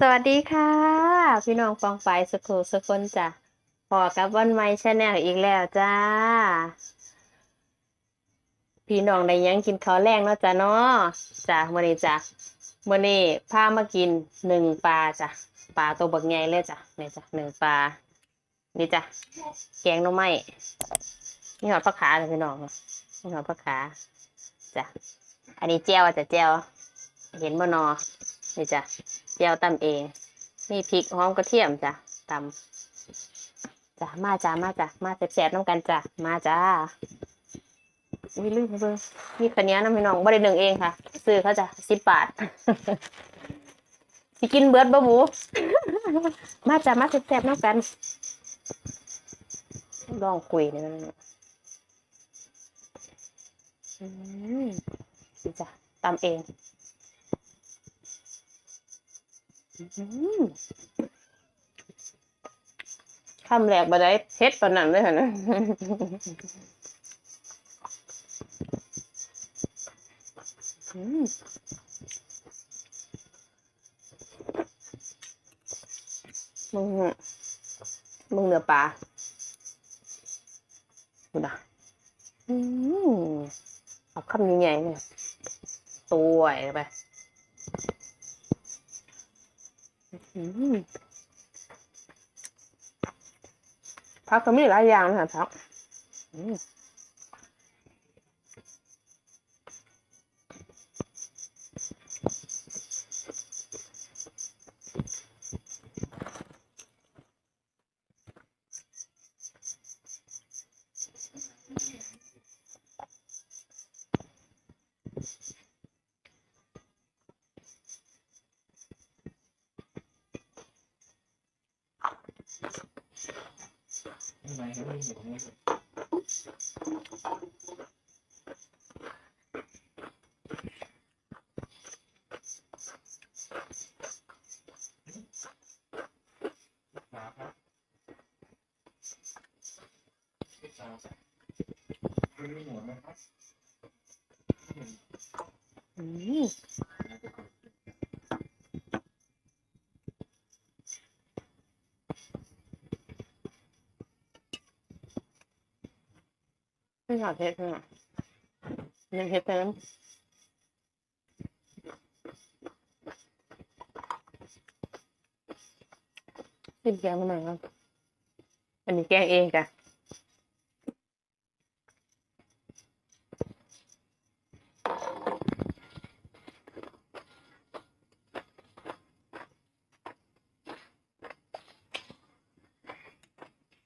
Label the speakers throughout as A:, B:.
A: สวัสดีค่ะ พี่น้องฟองไปายสุขุสุคนจ้ะพอกับวันใหม่ชาแนลอีกแล้วจ้า พี่น้องได้ยังกินข้าวแรงเนาะจ้ะเนาะจ้ะมื้อนี้จ้ะมื้อนี้พามากินหนึ่งปลาจ้ะปลาตัวบักใหญ่เลยจ้ะนี่จ้ะหนึ่งปลานี่จ้ะแกงหน่อไม้นี่หอดผักขาจ้ะพี่น้องนี่หอดผักขาจ้ะอันนี้แจ่วจ้ะแจ่วเห็นบ่นอ นี่จ้ะเจียวตำเอง มีพริกหอมกระเทียมจ้ะตำจ้ะมาจ้ะมาจ้ะมาแซ่บๆน้ำกันจ้ะมาจ้าวิลืมเบอร์มีขันนี้น้ำพี่น้องบ่ได้หนึ่งเองค่ะ ซื้อเขาจ้ะสิบบาทสิกินเบิร์ดบ่หมูมาจ้ะมาแซ่บๆน้ำกันลองคุยเนี่อยนะอืมนี่จ้ะตำเอง คำแรกบ่ได้เผ็ดปานนั้นเลยหั่นนะมึงมึงเนื้อปลาดูนะอืมเอาคำใหญ่ๆเนี่ยตัวไป อืม พักก็มีหลายอย่างนะคะพัก อืมอืม ไม่อยากเผ็ดอะยังเผ็ดแต่น้ำจิ้มแกงมาหน่อยครับอันนี้แกงเองจ้ะ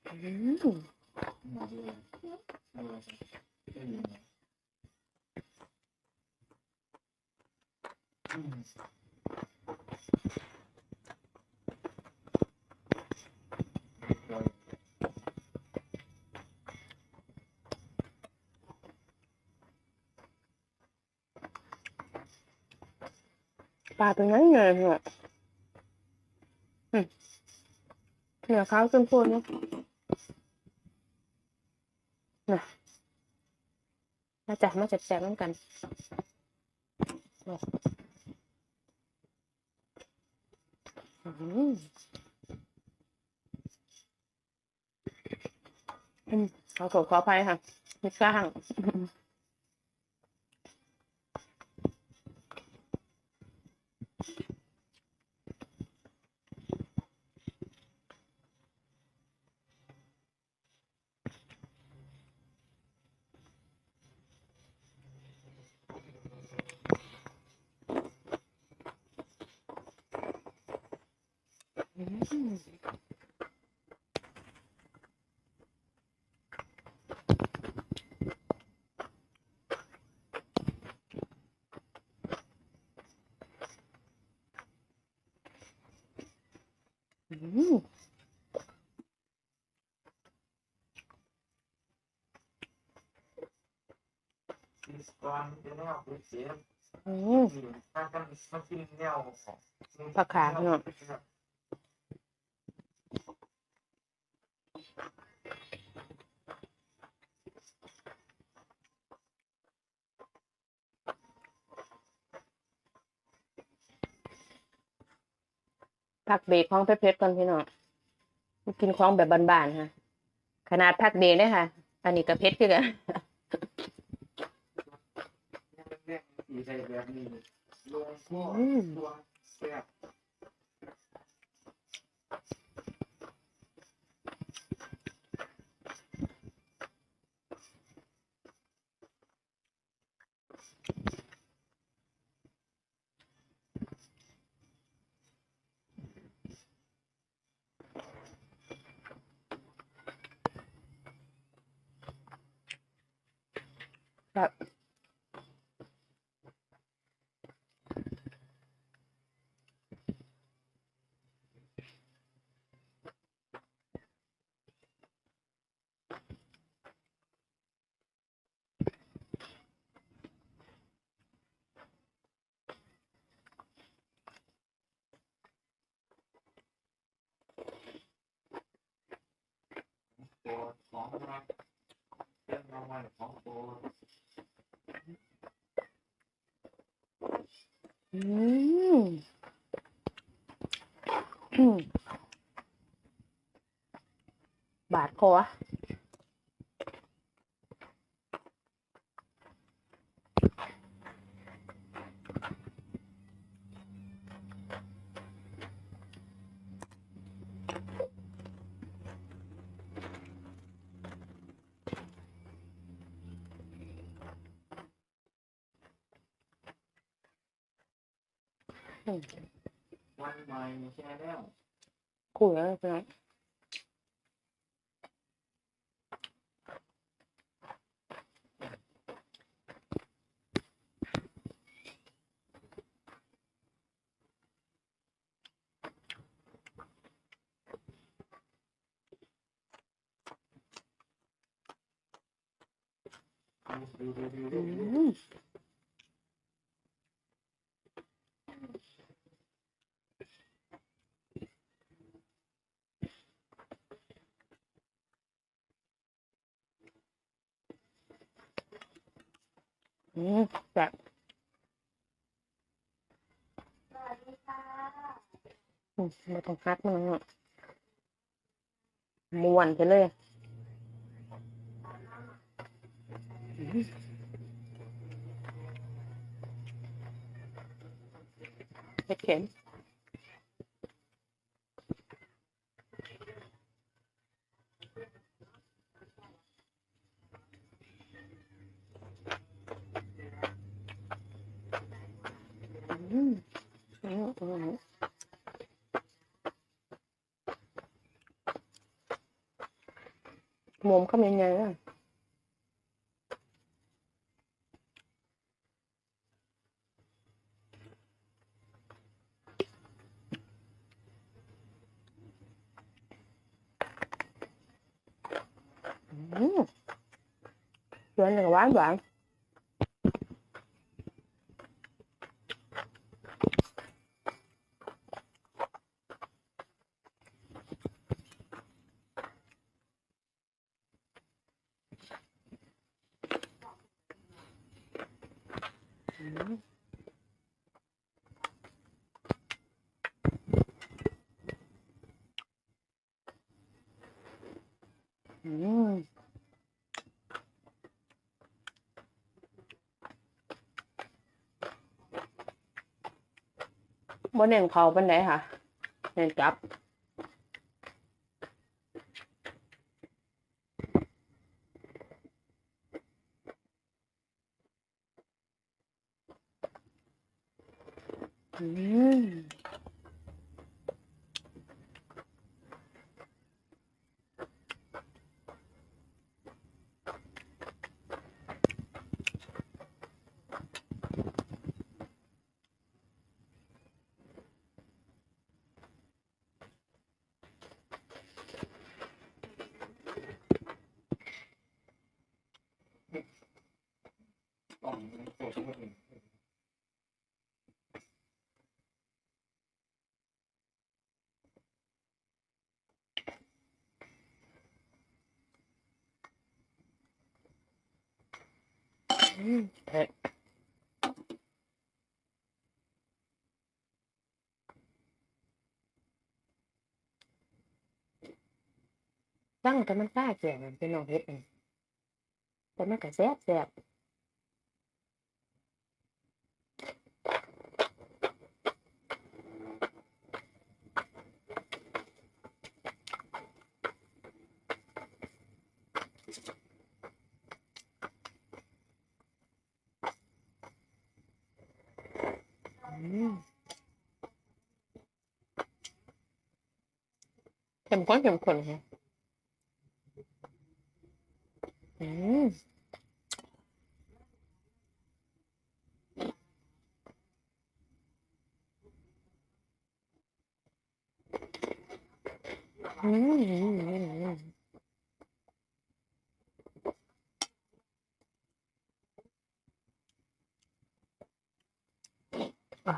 A: อืม ปลาตัวนั้นไงเนี่ยอืมเนื้อขาจนพูนเนาะ น่ะมาจับมาจับแจกน้ำกันเนี่ยอืมขอขอขออภัยค่ะมีกล้าง อืมอืม
B: ก่อนจะแนวไปเสีย
A: อืม
B: ถ้ากันมันกินแนว
A: ผักขาเนาะ พักเบรกของเพชรๆก่อนพี่น้องกินของแบบบ้านๆค่ะขนาดพักเบรกเนี่ยค่ะ อันนี้ก็เพชรคือกัน
B: แรกๆสีใส่แบบนี้ลงข้อ
A: อืม
B: ตัวแซ่บ
A: ครับ
B: ตัวของมาเป็นรางวัลของตัว
A: อืมบาดคอ
B: วันใหม่แชร์แล้ว
A: คุยแล้วใช่ไหมอืม อืมแบบมาต้องคัดมึงม้วนไปเลยเผ็ดเข็มอืมอืมอืม หมุมเขาเป็นไอืมเนหนึ่งหวานหวานอืมอืมบ่เน่งเขาเป็นไดค่ะเน่งกลับ เผ็ดตั้งแต่มันกล้าแก่งเป็นน้องเผ็ดเองแต่มันก็แซ่บแซ่บ เข้มข้นเข้มข้นฮะอืมอืมอืมอืมอืมอะ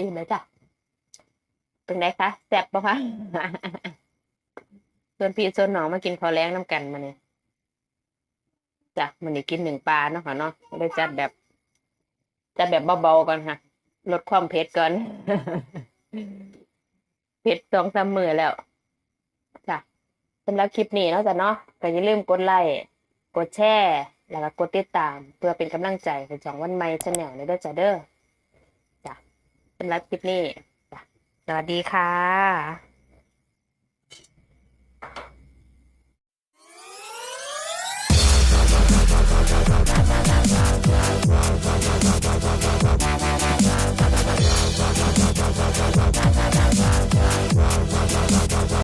A: อิ่มแล้วจ้ะเป็นไงคะแซ่บปะคะส่วนพี่ส่วนน้องมากินข้าวแรงน้ำกันมาเนี่ยจ้ะมันนี้กินหนึ่งปลาเนาะค่ะเนาะได้จัดแบบจัดแบบเบาๆก่อนค่ะ ลดความเผ็ดก่อนเผ็ดสองสามมือแล้วจ้ะสำหรับคลิปนี้เนาะจ้ะเนาะก็อย่าลืมกดไลค์กดแชร์แล้วก็กดติดตาม เพื่อเป็นกำลังใจให้ช่องวันใหม่ชาแนลในด้อจ้ะเด้อ ป็นไลฟ์คลิปนี้ สวัสดีค่ะ